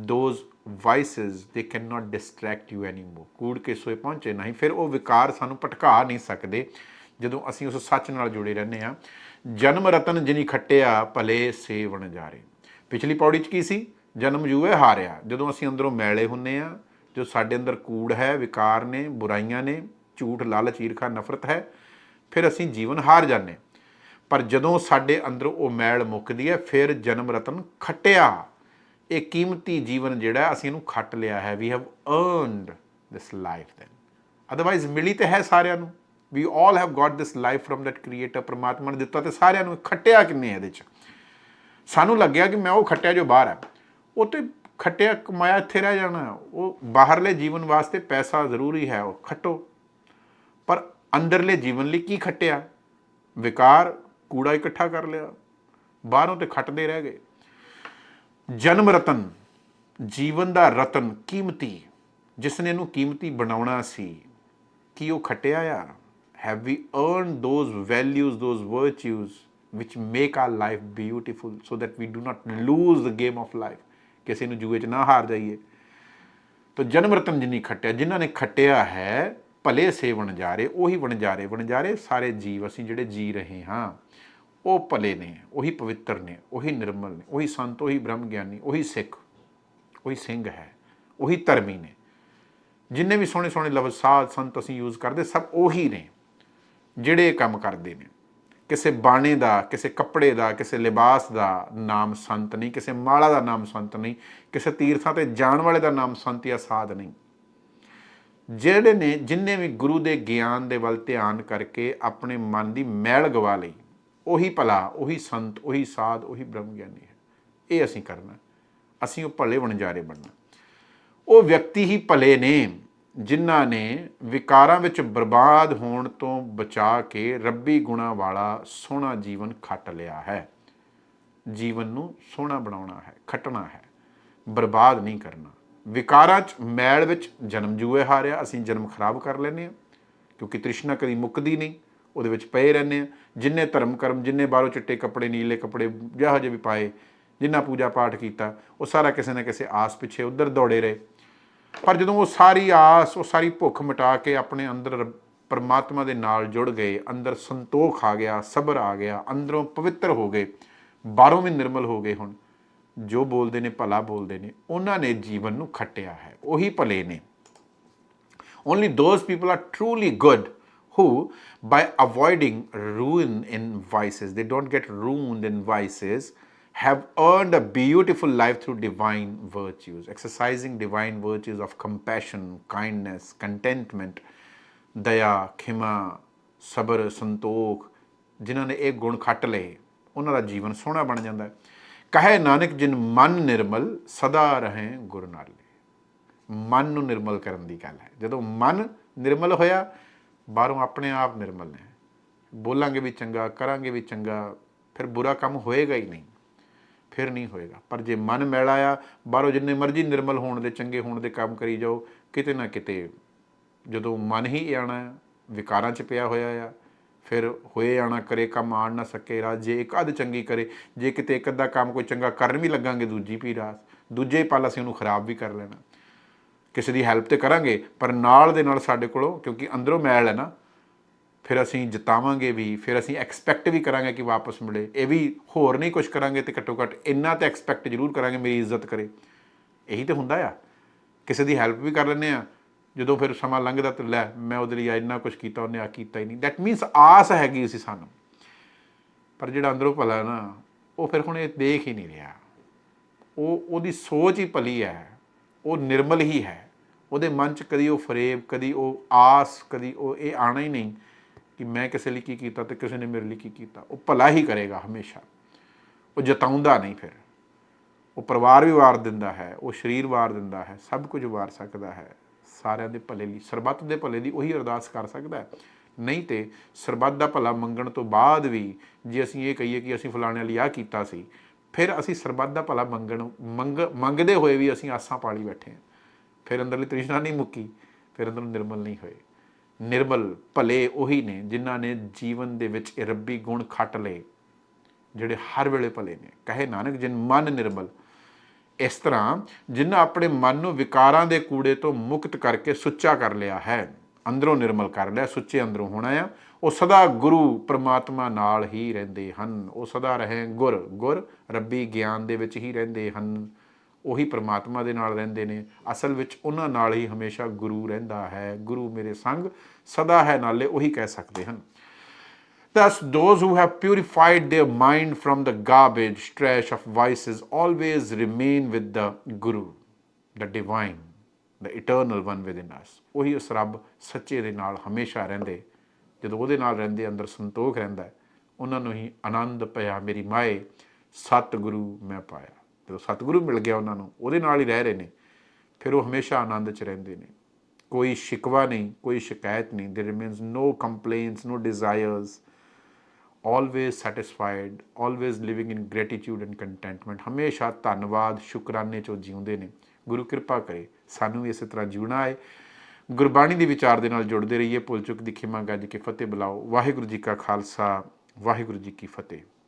those vices, they cannot distract you anymore. ਕੂੜ ਕੇ ਸੋਏ ਪਹੁੰਚੇ ਨਹੀਂ, ਫਿਰ ਉਹ ਵਿਕਾਰ ਸਾਨੂੰ ਭਟਕਾ ਨਹੀਂ ਸਕਦੇ। ਜਦੋਂ ਅਸੀਂ ਉਸ ਸੱਚ ਨਾਲ ਜੁੜੇ ਰਹਿੰਦੇ ਹਾਂ, ਜਨਮ ਰਤਨ ਜਿਨੀ ਖੱਟਿਆ, ਭਲੇ ਸੇਵਣ ਜਾਰੇ। ਪਿਛਲੀ ਪੌੜੀ 'ਚ ਕੀ ਸੀ? ਜਨਮ ਜੂਏ ਹਾਰਿਆ। ਜਦੋਂ ਅਸੀਂ ਅੰਦਰੋਂ ਮੈਲੇ ਹੁੰਨੇ ਆ ਜੋ ਸਾਡੇ ਅੰਦਰ ਕੂੜ ਹੈ, ਵਿਕਾਰ ਨੇ, ਬੁਰਾਈਆਂ ਨੇ, ਝੂਠ, ਲਾਲਚ, ਈਰਖਾ, ਨਫ਼ਰਤ ਹੈ, ਫਿਰ ਅਸੀਂ ਜੀਵਨ ਹਾਰ ਜਾਂਦੇ ਪਰ ਜਦੋਂ ਸਾਡੇ ਅੰਦਰ ਉਹ ਮੈਲ ਮੁੱਕਦੀ ਹੈ, ਫਿਰ ਜਨਮ ਰਤਨ ਖੱਟਿਆ। ਇਹ ਕੀਮਤੀ ਜੀਵਨ ਜਿਹੜਾ ਅਸੀਂ ਇਹਨੂੰ ਖੱਟ ਲਿਆ ਹੈ we have earned this life than otherwise ਮਿਲੀ ਤੇ ਹੈ ਸਾਰਿਆਂ ਨੂੰ। We all have got this life from that creator ਪਰਮਾਤਮਾ ਨੇ ਦਿੱਤਾ ਤੇ ਸਾਰਿਆਂ ਨੂੰ ਖੱਟਿਆ ਕਿੰਨੇ ਇਹਦੇ ਚ? ਸਾਨੂੰ ਲੱਗਿਆ ਕਿ ਮੈਂ ਉਹ ਖੱਟਿਆ ਜੋ ਬਾਹਰ ਹੈ। ਉਹ ਤੇ ਖੱਟਿਆ, ਕਮਾਇਆ, ਇੱਥੇ ਰਹਿ ਜਾਣਾ। ਉਹ ਬਾਹਰਲੇ ਜੀਵਨ ਵਾਸਤੇ ਪੈਸਾ ਜ਼ਰੂਰੀ ਹੈ, ਉਹ ਖੱਟੋ। ਪਰ ਅੰਦਰਲੇ ਜੀਵਨ ਲਈ ਕੀ ਖੱਟਿਆ? ਵਿਕਾਰ, ਕੂੜਾ ਇਕੱਠਾ ਕਰ ਲਿਆ। ਬਾਹਰੋਂ ਤੇ ਖੱਟਦੇ ਰਹਿ ਗਏ। ਜਨਮ ਰਤਨ, ਜੀਵਨ ਦਾ ਰਤਨ ਕੀਮਤੀ ਜਿਸ ਨੇ ਇਹਨੂੰ ਕੀਮਤੀ ਬਣਾਉਣਾ ਸੀ, ਕੀ ਉਹ ਖੱਟਿਆ ਆ? Have we earned those values, those virtues which make our life beautiful so that we do not lose the game of life? ਕਿਸੇ ਨੂੰ ਜੂਏ 'ਚ ਨਾ ਹਾਰ ਜਾਈਏ। ਤਾਂ ਜਨਮ ਰਤਨ ਜਿਨੀ ਖੱਟਿਆ, ਜਿਨ੍ਹਾਂ ਨੇ ਖੱਟਿਆ ਹੈ, ਭਲੇ ਸੇ ਰਹੇ ਉਹੀ ਵਣਜਾਰੇ ਵਣਜਾਰੇ ਸਾਰੇ ਜੀਵ, ਅਸੀਂ ਜਿਹੜੇ ਜੀ ਰਹੇ ਹਾਂ। ਉਹ ਭਲੇ ਨੇ, ਉਹੀ ਪਵਿੱਤਰ ਨੇ, ਉਹੀ ਨਿਰਮਲ ਨੇ, ਉਹੀ ਸੰਤ, ਉਹੀ ਬ੍ਰਹਮ ਗਿਆਨੀ ਉਹੀ ਸਿੱਖ, ਉਹੀ ਸਿੰਘ ਹੈ, ਉਹੀ ਧਰਮੀ ਨੇ। ਜਿੰਨੇ ਵੀ ਸੋਹਣੇ ਸੋਹਣੇ ਲਫ਼ਜ਼, ਸਾਧ, ਸੰਤ ਅਸੀਂ ਯੂਜ਼ ਕਰਦੇ, ਸਭ ਉਹੀ ਨੇ, ਜਿਹੜੇ ਕੰਮ ਕਰਦੇ ਨੇ। ਕਿਸੇ ਬਾਣੇ ਦਾ, ਕਿਸੇ ਕੱਪੜੇ ਦਾ, ਕਿਸੇ ਲਿਬਾਸ ਦਾ ਨਾਮ ਸੰਤ ਨਹੀਂ, ਕਿਸੇ ਮਾਲਾ ਦਾ ਨਾਮ ਸੰਤ ਨਹੀਂ, ਕਿਸੇ ਤੀਰਥਾਂ ਤੇ ਜਾਣ ਵਾਲੇ ਦਾ ਨਾਮ ਸੰਤ ਜਾਂ ਸਾਧ ਨਹੀਂ। ਜਿਹੜੇ ਨੇ ਜਿਨਨੇ ਵੀ ਗੁਰੂ ਦੇ ਗਿਆਨ ਦੇ ਵੱਲ ਧਿਆਨ ਕਰਕੇ ਆਪਣੇ ਮਨ ਦੀ ਮੈਲ ਗਵਾ ਲਈ ਉਹੀ ਭਲਾ, ਉਹੀ ਸੰਤ, ਉਹੀ ਸਾਧ, ਉਹੀ ਬ੍ਰਹਮ ਗਿਆਨੀ ਹੈ। ਇਹ ਅਸੀਂ ਕਰਨਾ ਅਸੀਂ ਉਹ ਭਲੇ ਵਣਜਾਰੇ ਬਣਨਾ ਉਹ ਵਿਅਕਤੀ ਹੀ ਭਲੇ ਨੇ ਜਿਨ੍ਹਾਂ ਨੇ ਵਿਕਾਰਾਂ ਵਿੱਚ ਬਰਬਾਦ ਹੋਣ ਤੋਂ ਬਚਾ ਕੇ ਰੱਬੀ ਗੁਣਾ ਵਾਲਾ ਸੋਹਣਾ ਜੀਵਨ ਖੱਟ ਲਿਆ ਹੈ। ਜੀਵਨ ਨੂੰ ਸੋਹਣਾ ਬਣਾਉਣਾ ਹੈ, ਖੱਟਣਾ ਹੈ। ਬਰਬਾਦ ਨਹੀਂ ਕਰਨਾ। ਵਿਕਾਰਾਂ 'ਚ ਮੈਲ ਵਿੱਚ ਜਨਮ ਜੂਏ ਹਾਰਿਆ, ਅਸੀਂ ਜਨਮ ਖਰਾਬ ਕਰ ਲੈਨੇ ਆ ਕਿਉਂਕਿ ਤ੍ਰਿਸ਼ਨਾ ਕਦੀ ਮੁੱਕਦੀ ਨਹੀਂ। ਉਹਦੇ ਵਿੱਚ ਪਏ ਰਹਿੰਦੇ ਆ। ਜਿੰਨੇ ਧਰਮ ਕਰਮ, ਜਿੰਨੇ ਬਾਹਰੋਂ ਚਿੱਟੇ ਕੱਪੜੇ, ਨੀਲੇ ਕੱਪੜੇ, ਜਿਹੋ ਜਿਹੇ ਵੀ ਪਾਏ, ਜਿੰਨਾ ਪੂਜਾ ਪਾਠ ਕੀਤਾ, ਉਹ ਸਾਰਾ ਕਿਸੇ ਨਾ ਕਿਸੇ ਆਸ ਪਿੱਛੇ ਉਧਰ ਦੌੜੇ ਰਹੇ। ਪਰ ਜਦੋਂ ਉਹ ਸਾਰੀ ਆਸ, ਉਹ ਸਾਰੀ ਭੁੱਖ ਮਿਟਾ ਕੇ ਆਪਣੇ ਅੰਦਰ ਪਰਮਾਤਮਾ ਦੇ ਨਾਲ ਜੁੜ ਗਏ, ਅੰਦਰ ਸੰਤੋਖ ਆ ਗਿਆ, ਸਬਰ ਆ ਗਿਆ, ਅੰਦਰੋਂ ਪਵਿੱਤਰ ਹੋ ਗਏ, ਬਾਹਰੋਂ ਵੀ ਨਿਰਮਲ ਹੋ ਗਏ ਹੁਣ। ਜੋ ਬੋਲਦੇ ਨੇ, ਭਲਾ ਬੋਲਦੇ ਨੇ, ਉਹਨਾਂ ਨੇ ਜੀਵਨ ਨੂੰ ਖੱਟਿਆ ਹੈ, ਉਹੀ ਭਲੇ ਨੇ। Only those people are truly good who, by avoiding ruin in vices, they don't get ruined in vices, have earned a beautiful life through divine virtues, exercising divine virtues of compassion, kindness, contentment, ਦਇਆ ਖਿਮਾ ਸਬਰ ਸੰਤੋਖ ਜਿਨ੍ਹਾਂ ਨੇ ਇਹ ਗੁਣ ਖੱਟ ਲਏ ਉਹਨਾਂ ਦਾ ਜੀਵਨ ਸੋਹਣਾ ਬਣ ਜਾਂਦਾ ਹੈ ਕਹੇ ਨਾਨਕ ਜਿਨ ਮਨ ਨਿਰਮਲ ਸਦਾ ਰਹੇ ਗੁਰ ਨਾਲੇ ਮਨ ਨੂੰ ਨਿਰਮਲ ਕਰਨ ਦੀ ਗੱਲ ਹੈ ਜਦੋਂ ਮਨ ਨਿਰਮਲ ਹੋਇਆ ਬਾਹਰੋਂ ਆਪਣੇ ਆਪ ਨਿਰਮਲ ਨੇ। ਬੋਲਾਂਗੇ ਵੀ ਚੰਗਾ, ਕਰਾਂਗੇ ਵੀ ਚੰਗਾ, ਫਿਰ ਬੁਰਾ ਕੰਮ ਹੋਏਗਾ ਹੀ ਨਹੀਂ, ਫਿਰ ਨਹੀਂ ਹੋਏਗਾ। ਪਰ ਜੇ ਮਨ ਮੈਲਾ ਆ, ਬਾਹਰੋਂ ਜਿੰਨੇ ਮਰਜ਼ੀ ਨਿਰਮਲ ਹੋਣ ਦੇ, ਚੰਗੇ ਹੋਣ ਦੇ ਕੰਮ ਕਰੀ ਜਾਓ, ਕਿਤੇ ਨਾ ਕਿਤੇ ਜਦੋਂ ਮਨ ਹੀ ਆਣਾ ਵਿਕਾਰਾਂ 'ਚ ਪਿਆ ਹੋਇਆ ਆ, ਫਿਰ ਹੋਏ ਆਣਾ ਕਰੇ, ਕੰਮ ਆਣ ਨਾ ਸਕੇ ਰਾਜ ਜੇ ਇੱਕ ਅੱਧ ਚੰਗੀ ਕਰੇ, ਜੇ ਕਿਤੇ ਇੱਕ ਅੱਧਾ ਕੰਮ ਕੋਈ ਚੰਗਾ ਕਰਨ ਵੀ ਲੱਗਾਂਗੇ ਦੂਜੀ ਵੀ ਰਾਸ ਦੂਜੇ ਪਲ ਅਸੀਂ ਉਹਨੂੰ ਖਰਾਬ ਵੀ ਕਰ ਲੈਣਾ। ਕਿਸੇ ਦੀ ਹੈਲਪ ਤੇ ਕਰਾਂਗੇ, ਪਰ ਨਾਲ ਦੇ ਨਾਲ ਸਾਡੇ ਕੋਲੋਂ, ਕਿਉਂਕਿ ਅੰਦਰੋਂ ਮੈਲ ਹੈ ਨਾ, ਫਿਰ ਅਸੀਂ ਜਿਤਾਵਾਂਗੇ ਵੀ, ਫਿਰ ਅਸੀਂ ਐਕਸਪੈਕਟ ਵੀ ਕਰਾਂਗੇ ਕਿ ਵਾਪਸ ਮਿਲੇ। ਇਹ ਵੀ ਹੋਰ ਨਹੀਂ ਕੁਝ ਕਰਾਂਗੇ ਤੇ ਘੱਟੋ ਘੱਟ ਇੰਨਾ ਤੇ ਐਕਸਪੈਕਟ ਜ਼ਰੂਰ ਕਰਾਂਗੇ, ਮੇਰੀ ਇੱਜ਼ਤ ਕਰੇ। ਇਹੀ ਤੇ ਹੁੰਦਾ ਆ। ਕਿਸੇ ਦੀ ਹੈਲਪ ਵੀ ਕਰ ਲੈਂਦੇ ਆ। ਜਦੋਂ ਫਿਰ ਸਮਾਂ ਲੰਘਦਾ ਤੇ ਲੈ, ਮੈਂ ਉਹਦੇ ਲਈ ਇੰਨਾ ਕੁਝ ਕੀਤਾ, ਉਹਨੇ ਆ ਕੀਤਾ ਹੀ ਨਹੀਂ। ਦੈਟ ਮੀਨਸ ਆਸ ਹੈਗੀ ਸੀ ਸਾਨੂੰ। ਪਰ ਜਿਹੜਾ ਅੰਦਰੋਂ ਭਲਾ ਨਾ, ਉਹ ਫਿਰ ਹੁਣ ਇਹ ਦੇਖ ਹੀ ਨਹੀਂ ਰਿਹਾ। ਉਹ, ਉਹਦੀ ਸੋਚ ਹੀ ਭਲੀ ਹੈ। ਉਹ ਨਿਰਮਲ ਹੀ ਹੈ। ਉਹਦੇ ਮਨ 'ਚ ਕਦੀ ਉਹ ਫਰੇਬ, ਕਦੀ ਉਹ ਆਸ, ਕਦੀ ਉਹ ਇਹ ਆਣਾ ਹੀ ਨਹੀਂ ਕਿ ਮੈਂ ਕਿਸੇ ਲਈ ਕੀ ਕੀਤਾ ਤੇ ਕਿਸੇ ਨੇ ਮੇਰੇ ਲਈ ਕੀ ਕੀਤਾ। ਉਹ ਭਲਾ ਹੀ ਕਰੇਗਾ ਹਮੇਸ਼ਾ। ਉਹ ਜਤਾਉਂਦਾ ਨਹੀਂ ਫਿਰ। ਉਹ ਪਰਿਵਾਰ ਵੀ ਵਾਰ ਦਿੰਦਾ ਹੈ, ਉਹ ਸਰੀਰ ਵਾਰ ਦਿੰਦਾ ਹੈ, ਸਭ ਕੁਝ ਵਾਰ ਸਕਦਾ ਹੈ। ਸਾਰਿਆਂ ਦੇ ਭਲੇ ਲਈ, ਸਰਬੱਤ ਦੇ ਭਲੇ ਦੀ ਉਹੀ ਅਰਦਾਸ ਕਰ ਸਕਦਾ ਹੈ। ਨਹੀਂ ਤੇ ਸਰਬੱਤ ਦਾ ਭਲਾ ਮੰਗਣ ਤੋਂ ਬਾਅਦ ਵੀ ਜੇ ਅਸੀਂ ਇਹ ਕਹੀਏ ਕਿ ਅਸੀਂ ਫਲਾਣੇ ਲਈ ਆ ਕੀਤਾ ਸੀ ਫਿਰ ਅਸੀਂ ਸਰਬੱਤ ਦਾ ਭਲਾ ਮੰਗਣ, ਮੰਗ, ਮੰਗਦੇ ਹੋਏ ਵੀ ਅਸੀਂ ਆਸਾਂ ਪਾਲੀ ਬੈਠੇ ਹਾਂ। ਫਿਰ ਅੰਦਰਲੀ ਤ੍ਰਿਸ਼ਨਾ ਨਹੀਂ ਮੁੱਕੀ, ਫਿਰ ਅੰਦਰੋਂ ਨਿਰਮਲ ਨਹੀਂ ਹੋਏ। ਨਿਰਮਲ ਭਲੇ ਉਹੀ ਨੇ ਜਿਨ੍ਹਾਂ ਨੇ ਜੀਵਨ ਦੇ ਵਿੱਚ ਇਹ ਰੱਬੀ ਗੁਣ ਖੱਟ ਲਏ, ਜਿਹੜੇ ਹਰ ਵੇਲੇ ਭਲੇ ਨੇ। ਕਹੇ ਨਾਨਕ, ਜਿਨ ਮਨ ਨਿਰਮਲ, ਇਸ ਤਰ੍ਹਾਂ ਜਿਨ੍ਹਾਂ ਆਪਣੇ ਮਨ ਨੂੰ ਵਿਕਾਰਾਂ ਦੇ ਕੂੜੇ ਤੋਂ ਮੁਕਤ ਕਰਕੇ ਸੁੱਚਾ ਕਰ ਲਿਆ ਹੈ। ਅੰਦਰੋਂ ਨਿਰਮਲ ਕਰ ਲਿਆ ਸੁੱਚੇ ਅੰਦਰੋਂ ਹੋਣਾ ਆ। ਉਹ ਸਦਾ ਗੁਰੂ ਪ੍ਰਮਾਤਮਾ ਨਾਲ ਹੀ ਰਹਿੰਦੇ ਹਨ। ਉਹ ਸਦਾ ਰਹੇ ਗੁਰ ਗੁਰ ਰੱਬੀ ਗਿਆਨ ਦੇ ਵਿੱਚ ਹੀ ਰਹਿੰਦੇ ਹਨ। ਉਹੀ ਪ੍ਰਮਾਤਮਾ ਦੇ ਨਾਲ ਰਹਿੰਦੇ ਨੇ। ਅਸਲ ਵਿੱਚ ਉਹਨਾਂ ਨਾਲ ਹੀ ਹਮੇਸ਼ਾ ਗੁਰੂ ਰਹਿੰਦਾ ਹੈ। ਗੁਰੂ ਮੇਰੇ ਸੰਗ ਸਦਾ ਹੈ ਨਾਲੇ ਉਹੀ ਕਹਿ ਸਕਦੇ ਹਨ। Thus, those who have purified their mind from the garbage, trash of vices, always remain with the Guru, the divine, the eternal one within us. ਉਹੀ ਉਸ ਰੱਬ ਸੱਚੇ ਦੇ ਨਾਲ ਹਮੇਸ਼ਾ ਰਹਿੰਦੇ, ਜਦੋਂ ਉਹਦੇ ਨਾਲ ਰਹਿੰਦੇ, ਅੰਦਰ ਸੰਤੋਖ ਰਹਿੰਦਾ, ਉਹਨਾਂ ਨੂੰ ਹੀ ਆਨੰਦ ਪਿਆ, ਮੇਰੀ ਮਾਏ, ਸਤਿਗੁਰੂ ਮੈਂ ਪਾਇਆ। ਜਦੋਂ ਸਤਿਗੁਰੂ ਮਿਲ ਗਿਆ ਉਹਨਾਂ ਨੂੰ, ਉਹਦੇ ਨਾਲ ਹੀ ਰਹਿ ਰਹੇ ਨੇ, ਫਿਰ ਉਹ ਹਮੇਸ਼ਾ ਆਨੰਦ 'ਚ ਰਹਿੰਦੇ ਨੇ। ਕੋਈ ਸ਼ਿਕਵਾ ਨਹੀਂ, ਕੋਈ ਸ਼ਿਕਾਇਤ ਨਹੀਂ, there remains no complaints no desires always satisfied, always living in gratitude and contentment ਹਮੇਸ਼ਾ ਧੰਨਵਾਦ, ਸ਼ੁਕਰਾਨੇ ਚੋਂ ਜਿਉਂਦੇ ਨੇ। ਗੁਰੂ ਕਿਰਪਾ ਕਰੇ ਸਾਨੂੰ ਵੀ ਇਸੇ ਤਰ੍ਹਾਂ ਜਿਉਣਾ ਹੈ। ਗੁਰਬਾਣੀ ਦੇ ਵਿਚਾਰ ਦੇ ਨਾਲ ਜੁੜਦੇ ਰਹੀਏ। ਭੁੱਲ ਚੁੱਕ ਦੀ ਖਿਮਾ ਗੱਜ ਕੇ ਫਤਿਹ ਬੁਲਾਓ। ਵਾਹਿਗੁਰੂ ਜੀ ਕਾ ਖਾਲਸਾ, ਵਾਹਿਗੁਰੂ ਜੀ ਕੀ ਫਤਿਹ।